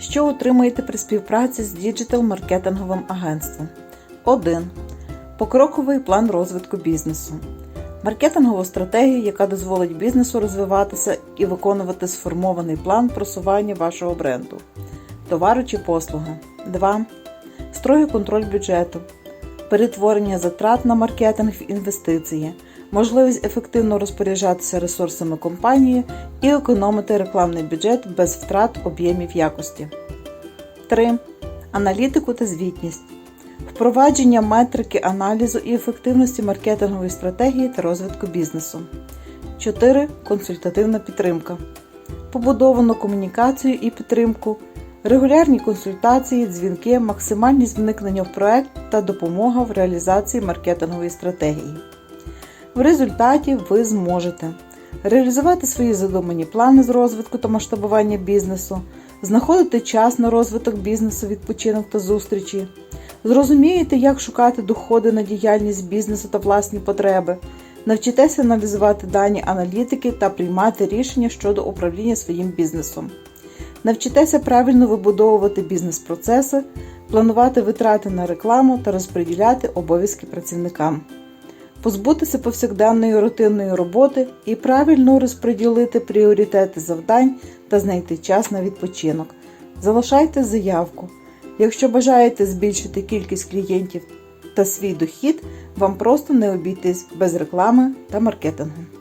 Що отримаєте при співпраці з діджитал-маркетинговим агентством? 1. Покроковий план розвитку бізнесу. Маркетингову стратегію, яка дозволить бізнесу розвиватися і виконувати сформований план просування вашого бренду, товару чи послуги. 2. Строгий контроль бюджету. Перетворення затрат на маркетинг в інвестиції, можливість ефективно розпоряджатися ресурсами компанії і економити рекламний бюджет без втрат об'ємів якості. 3. Аналітику та звітність. Впровадження метрики аналізу і ефективності маркетингової стратегії та розвитку бізнесу. 4. Консультативна підтримка. Побудовану комунікацію і підтримку, регулярні консультації, дзвінки, максимальність вникнення в проект та допомога в реалізації маркетингової стратегії. В результаті ви зможете реалізувати свої задумані плани з розвитку та масштабування бізнесу, знаходити час на розвиток бізнесу, відпочинок та зустрічі, зрозумієте, як шукати доходи на діяльність бізнесу та власні потреби, навчитеся аналізувати дані аналітики та приймати рішення щодо управління своїм бізнесом. Навчитеся правильно вибудовувати бізнес-процеси, планувати витрати на рекламу та розподіляти обов'язки працівникам позбутися повсякденної рутинної роботи і правильно розподілити пріоритети завдань та знайти час на відпочинок. Залишайте заявку. Якщо бажаєте збільшити кількість клієнтів та свій дохід, вам просто не обійтись без реклами та маркетингу.